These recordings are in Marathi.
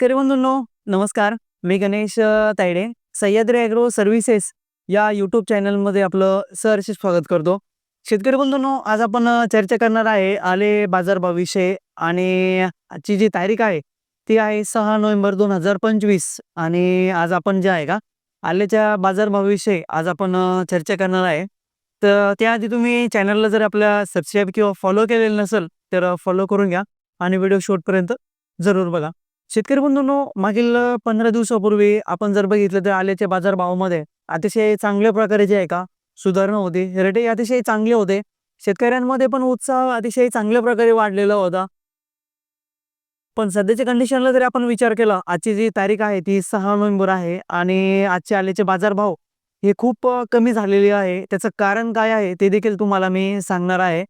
शेतकरी बंधूंनो नमस्कार. मी गणेश तायडे. सह्याद्री ॲग्रो सर्व्हिसेस या यूट्यूब चॅनलमध्ये आपलं सहर्ष स्वागत करतो. शेतकरी बंधूंनो आज आपण चर्चा करणार आहे आले बाजारभावाविषयी आणि आजची जी तारीख आहे ती आहे सहा नोव्हेंबर दोन हजार पंचवीस आणि आज आपण जे आहे का आल्याच्या बाजारभावाविषयी आज आपण चर्चा करणार आहे. तर त्याआधी तुम्ही चॅनलला जर आपल्या सबस्क्राईब किंवा फॉलो केलेलं नसेल तर फॉलो करून घ्या आणि व्हिडिओ शॉर्टपर्यंत जरूर बघा. शेतकरी बंधूंनो मागील पंधरा दिवसापूर्वी आपण जर बघितलं तर आल्याच्या बाजारभावामध्ये अतिशय चांगल्या प्रकारे जे आहे का सुधारणा होती. रेटही अतिशय चांगले होते. शेतकऱ्यांमध्ये पण उत्साह अतिशय चांगल्या प्रकारे वाढलेला होता. पण सध्याच्या कंडिशनला जरी आपण विचार केला आजची जी तारीख आहे ती सहा नोव्हेंबर आहे आणि आजचे आल्याचे बाजारभाव हे खूप कमी झालेले आहे. त्याचं कारण काय आहे ते देखील तुम्हाला मी सांगणार आहे.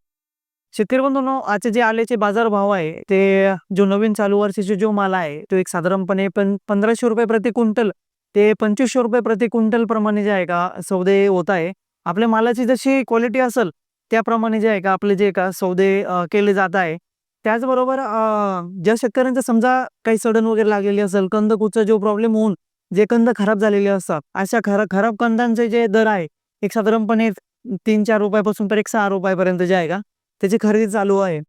शेतकरी बंधूंनो आजचे जे आल्याचे बाजारभाव आहे ते जो नवीन चालू वर्षाचे जो माल आहे तो एक साधारणपणे पण पंधराशे रुपये प्रति क्विंटल ते पंचवीसशे रुपये प्रति क्विंटल प्रमाणे जे आहे का सौदे होत आहे. आपल्या मालाची जशी क्वालिटी असेल त्याप्रमाणे जे आहे का आपले जे का सौदे केले जात आहे. त्याचबरोबर ज्या शेतकऱ्यांचं समजा काही सडन वगैरे लागलेली असेल कंदकूचा जो प्रॉब्लेम होऊन जे कंद खराब झालेले असतात अशा खरा खराब कंदांचे जे दर आहे एक साधारणपणे तीन चार रुपयापासून तर एक सहा रुपयापर्यंत जे आहे का त्याची खरेदी चालू आहे.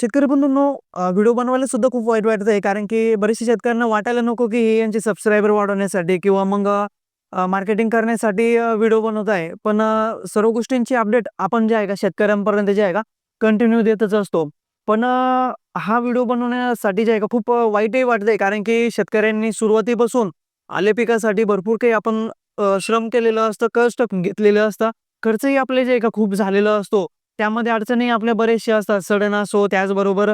शेतकरी बंधूंनो व्हिडिओ बनवायला सुद्धा खूप वाईट वाटत आहे. कारण की बरेचसे शेतकऱ्यांना वाटायला नको की हे यांचे सबस्क्रायबर वाढवण्यासाठी किंवा मग मार्केटिंग करण्यासाठी व्हिडिओ बनवत आहे. पण सर्व गोष्टींची अपडेट आपण जे आहे का शेतकऱ्यांपर्यंत जे आहे का कंटिन्यू देतच असतो. पण हा व्हिडिओ बनवण्यासाठी जे आहे का खूप वाईटही वाटत आहे. कारण की शेतकऱ्यांनी सुरुवातीपासून आले पिकासाठी भरपूर काही आपण श्रम केलेलं असतं कष्ट घेतलेलं असतं. खर्चही आपले जे आहे का खूप झालेला असतो. त्यामध्ये अडचणी आपल्या बरेचशा असतात. सडन असो त्याचबरोबर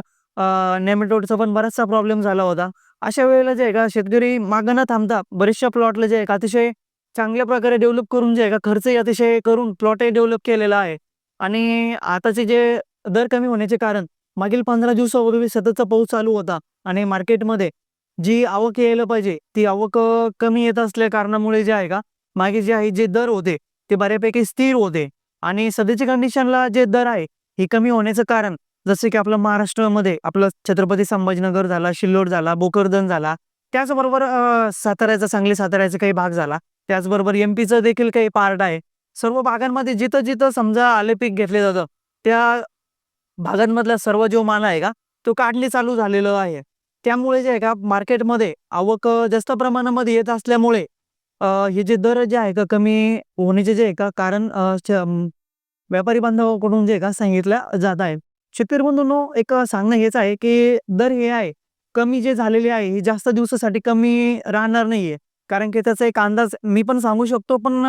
नेमेटोडचा पण बराचसा प्रॉब्लेम झाला होता. अशा वेळेला जे आहे का शेतकरी मागं न थांबता बरेचशा प्लॉटला जे आहे का अतिशय चांगल्या प्रकारे डेव्हलप करून जे आहे का खर्चही अतिशय करून प्लॉटही डेव्हलप केलेला आहे. आणि आताचे जे दर कमी होण्याचे कारण मागील पंधरा दिवसापूर्वी सततचा पाऊस चालू होता. आणि मार्केटमध्ये जी आवक यायला पाहिजे ती आवक कमी येत असल्या कारणामुळे जे आहे का मागे जे आहे जे दर होते ते बऱ्यापैकी स्थिर होते. आणि सध्याच्या कंडिशनला जे दर आहे हे कमी होण्याचं कारण जसं की आपलं महाराष्ट्रामध्ये आपलं छत्रपती संभाजीनगर झाला शिल्लोड झाला भोकरदन झाला त्याचबरोबर साताऱ्याचा सांगली साताऱ्याचा काही भाग झाला त्याचबरोबर एम पीचं देखील काही पार्ट आहे. सर्व भागांमध्ये जिथं जिथं समजा आले पीक घेतले जातं त्या भागांमधला सर्व जो माल आहे का तो काढणी चालू झालेलं आहे. त्यामुळे जे आहे का मार्केटमध्ये आवक जास्त प्रमाणामध्ये येत असल्यामुळे हे जे दर जे आहे का कमी होण्याचे जे आहे का कारण व्यापारी बांधवाकडून जे का सांगितलं जात आहे शेतकरी बंधूंनो एक सांगणं हेच आहे की दर हे आहे कमी जे झालेले आहे हे जास्त दिवसासाठी कमी राहणार नाहीये. कारण की त्याचा एक अंदाज मी पण सांगू शकतो पण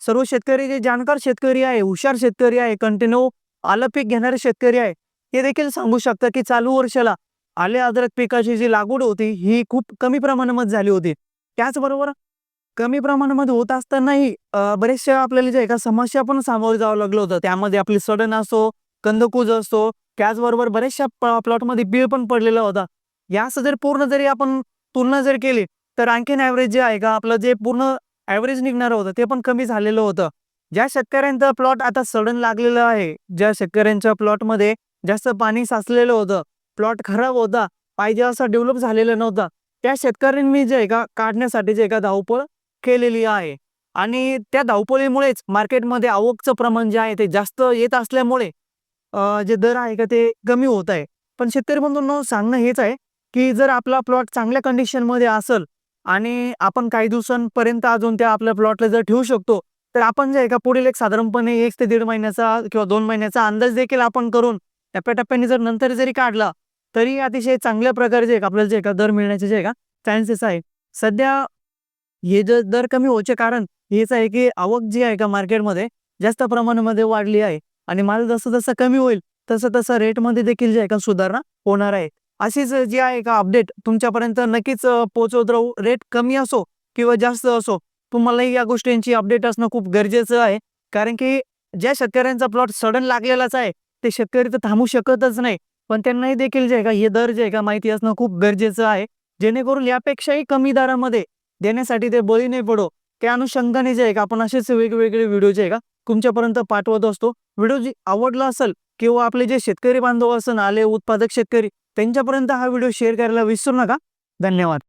सर्व शेतकरी जे जाणकार शेतकरी आहे हुशार शेतकरी आहे कंटिन्यू आलं पीक घेणारे शेतकरी आहे हे देखील सांगू शकतात की चालू वर्षाला आले अद्रक पिकाची जी लागवड होती ही खूप कमी प्रमाणामध्ये झाली होती. त्याचबरोबर कमी प्रमाणामध्ये होत असतानाही बरेचशा आपल्याला जे एका समस्या पण सामोरे जावं लागलं होतं. त्यामध्ये आपली सडन असो कंदकूज असो त्याचबरोबर बऱ्याचशा प्लॉटमध्ये बीळ पण पडलेला होता. या असं जर पूर्ण जरी आपण तुलना जर केली तर आणखीन ॲव्हरेज जे आहे का आपलं जे पूर्ण ॲव्हरेज निघणारं होतं ते पण कमी झालेलं होतं. ज्या शेतकऱ्यांचं प्लॉट आता सडन लागलेलं आहे ज्या शेतकऱ्यांच्या प्लॉटमध्ये जास्त पाणी साचलेलं होतं प्लॉट खराब होता पाहिजे असा डेव्हलप झालेला नव्हता त्या शेतकऱ्यांनी जे आहे का काढण्यासाठी जे एका धावपळ केलेली आहे. आणि त्या धावपळीमुळेच मार्केटमध्ये आवकचं प्रमाण जे आहे ते जास्त येत असल्यामुळे जे दर आहे का ते कमी होत आहे. पण शेतकरी बंधूंनो सांगणं हेच आहे की जर आपला प्लॉट चांगल्या कंडिशनमध्ये असेल आणि आपण काही दिवसांपर्यंत अजून त्या आपल्या प्लॉटला जर ठेवू शकतो तर आपण जे आहे का पुढील एक साधारणपणे एक ते दीड महिन्याचा किंवा दोन महिन्याचा अंदाज देखील आपण करून टप्प्याटप्प्याने जर नंतर जरी काढला तरी अतिशय चांगल्या प्रकारे जे आपल्याला जे का दर मिळण्याचे जे का चान्सेस आहे सध्या हे जर दर कमी होचे कारण हेच आहे की आवक जी आहे का मार्केटमध्ये जास्त प्रमाणामध्ये वाढली आहे आणि माल जसं जसं कमी होईल तसं तसं रेटमध्ये देखील जे आहे का सुधारणा होणार आहे. अशीच जी आहे का अपडेट तुमच्यापर्यंत नक्कीच पोहोचवत राहू. रेट कमी असो किंवा जास्त असो तुम्हालाही या गोष्टींची अपडेट असणं खूप गरजेचं आहे. कारण की ज्या शेतकऱ्यांचा प्लॉट सडन लागलेलाच आहे ते शेतकरी तर थांबू शकतच नाही. पण त्यांनाही देखील जे आहे का हे दर जे आहे का माहिती असणं खूप गरजेचं आहे. जेणेकरून यापेक्षाही कमी दरामध्ये देण्यासाठी ते बळी नाही पडो. त्या अनुषंगाने जे आहे का आपण असेच वेगवेगळे व्हिडिओ जे आहे का तुमच्यापर्यंत पाठवत असतो. व्हिडिओ जी आवडला असेल किंवा आपले जे शेतकरी बांधव असेल आले उत्पादक शेतकरी त्यांच्यापर्यंत हा व्हिडिओ शेअर करायला विसरू नका. धन्यवाद.